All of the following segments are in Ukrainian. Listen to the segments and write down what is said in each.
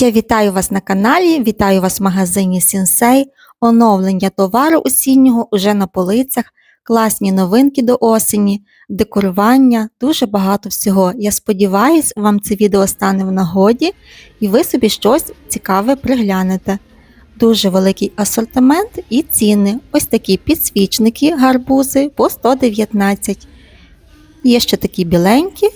Я вітаю вас на каналі, вітаю вас в магазині Сінсей. Оновлення товару осіннього уже на полицях, класні новинки до осені, декорування, дуже багато всього. Я сподіваюся, вам це відео стане в нагоді і ви собі щось цікаве приглянете. Дуже великий асортимент і ціни. Ось такі підсвічники, гарбузи по 119. Є ще такі біленькі,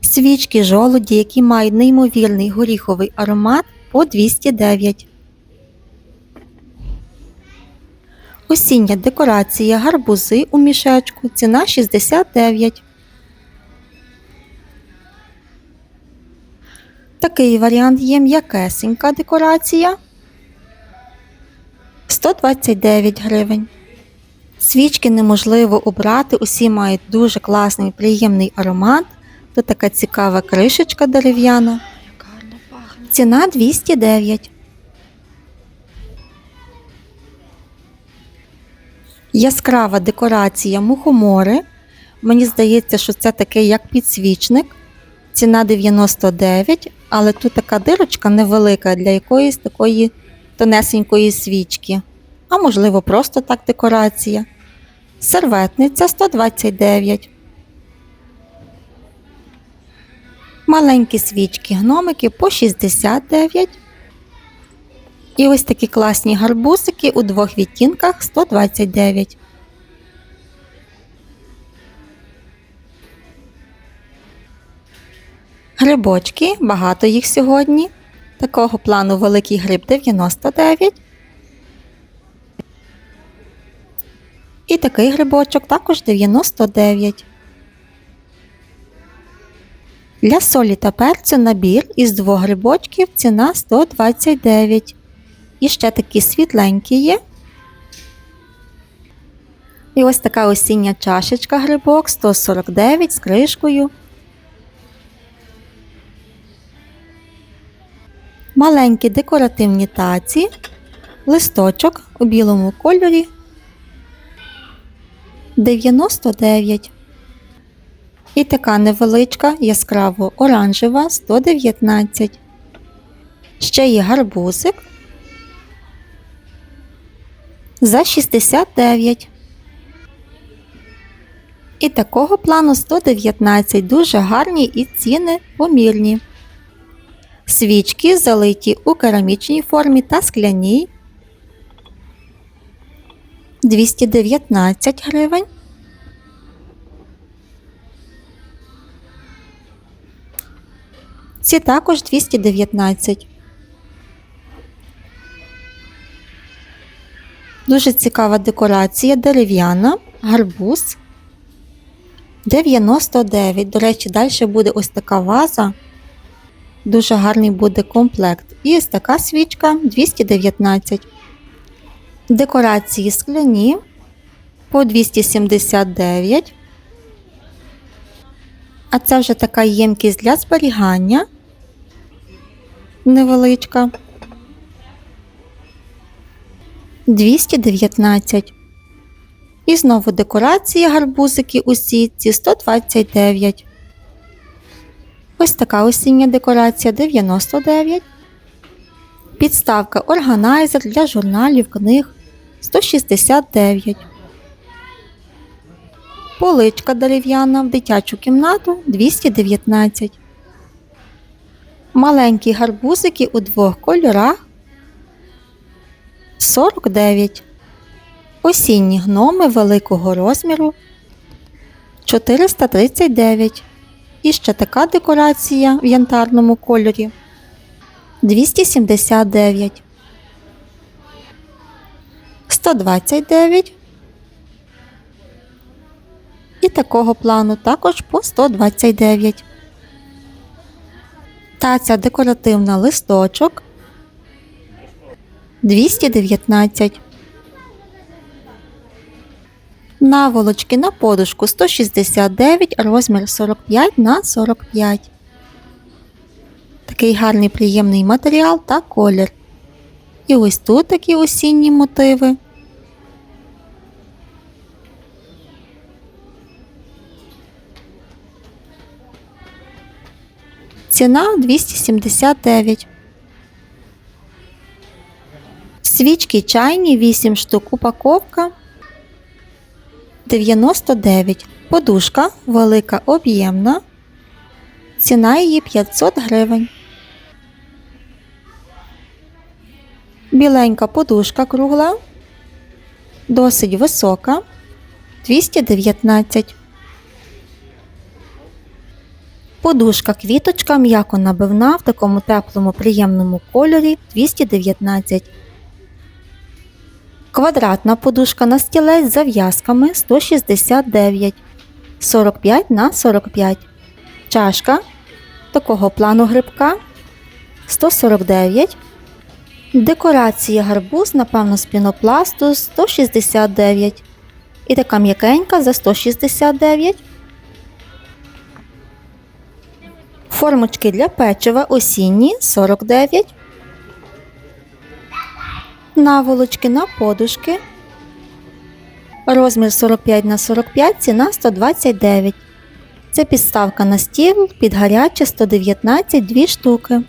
Свічки жолуді, які мають неймовірний горіховий аромат по 209. Осіння декорація гарбузи у мішечку. Ціна 69. Такий варіант є м'якесенька декорація 129 гривень. Свічки неможливо обрати, усі мають дуже класний приємний аромат. Тут така цікава кришечка дерев'яна. Ціна 209. Яскрава декорація мухомори. Мені здається, що це такий як підсвічник. Ціна 99, але тут така дирочка невелика для якоїсь такої тонесенької свічки. А можливо, просто так декорація. Серветниця 129. Маленькі свічки гномики по 69. І ось такі класні гарбузики у двох відтінках 129. Грибочки, багато їх сьогодні. Такого плану великий гриб 99. І такий грибочок також 99. Для солі та перцю набір із двох грибочків ціна 129. І ще такі світленькі є. І ось така осіння чашечка грибок 149 з кришкою. Маленькі декоративні таці, листочок у білому кольорі 99. І така невеличка, яскраво оранжева 119. Ще є гарбузик за 69. І такого плану 119. Дуже гарні і ціни помірні. Свічки залиті у керамічній формі та скляній 219 гривень. Ці також 219. Дуже цікава декорація дерев'яна, гарбуз 99. До речі, далі буде ось така ваза. Дуже гарний буде комплект. І ось така свічка 219. Декорації скляні по 279. А це вже така ємкість для зберігання. Невеличка. 219. І знову декорації гарбузики у сітці 129. Ось така осіння декорація 99. Підставка органайзер для журналів книг 169. Поличка дерев'яна в дитячу кімнату 219. Маленькі гарбузики у двох кольорах 49. Осінні гноми великого розміру 439. І ще така декорація в янтарному кольорі 279. 129. І такого плану також по 129. Таця декоративна листочок 219. Наволочки на подушку 169, розмір 45 на 45. Такий гарний приємний матеріал та колір. І ось тут такі осінні мотиви. Ціна 279. Свічки чайні 8 штук упаковка 99. Подушка велика об'ємна. Ціна її 500 гривень. Біленька подушка кругла. Досить висока. 219. Подушка квіточка м'яко набивна в такому теплому приємному кольорі 219. Квадратна подушка на стілець з зав'язками 169 45 на 45. Чашка такого плану грибка 149. Декорація гарбуз, напевно, з пінопласту 169. І така м'якенька за 169. Формочки для печива осінні 49. Наволочки на подушки. Розмір 45 на 45, ціна 129. Це підставка на стіл під гаряче 119 2 штуки.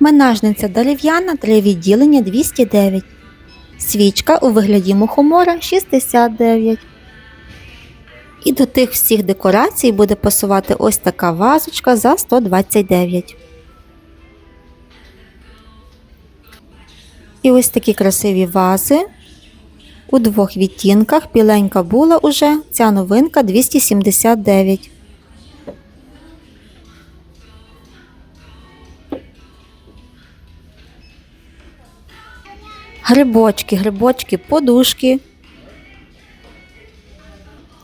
Менажниця дерев'яна, три відділення 209. Свічка у вигляді мухомора 69. І до тих всіх декорацій буде пасувати ось така вазочка за 129. І ось такі красиві вази. У двох відтінках біленька була уже, ця новинка 279. Грибочки, грибочки, подушки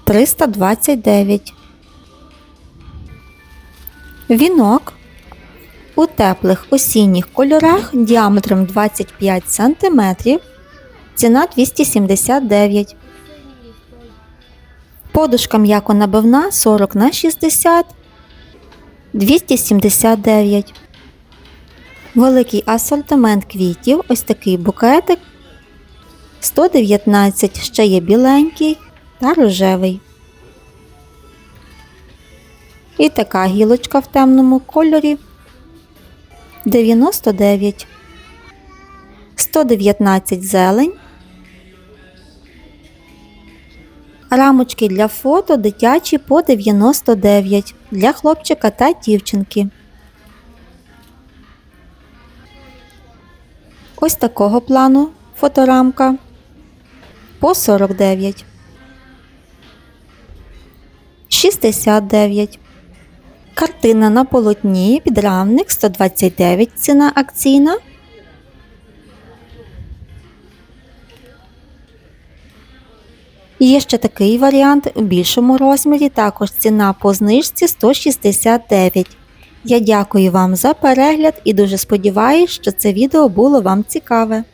329. Вінок у теплих осінніх кольорах діаметром 25 см. Ціна 279. Подушка м'яко набивна 40 на 60 279. Великий асортимент квітів, ось такий букетик 119, ще є біленький та рожевий. І така гілочка в темному кольорі 99, 119 зелень. Рамочки для фото дитячі по 99 для хлопчика та дівчинки. Ось такого плану фоторамка по 49. 69. Картина на полотні підрамник 129 ціна акційна. Є ще такий варіант у більшому розмірі, також ціна по знижці 169. Я дякую вам за перегляд і дуже сподіваюся, що це відео було вам цікаве.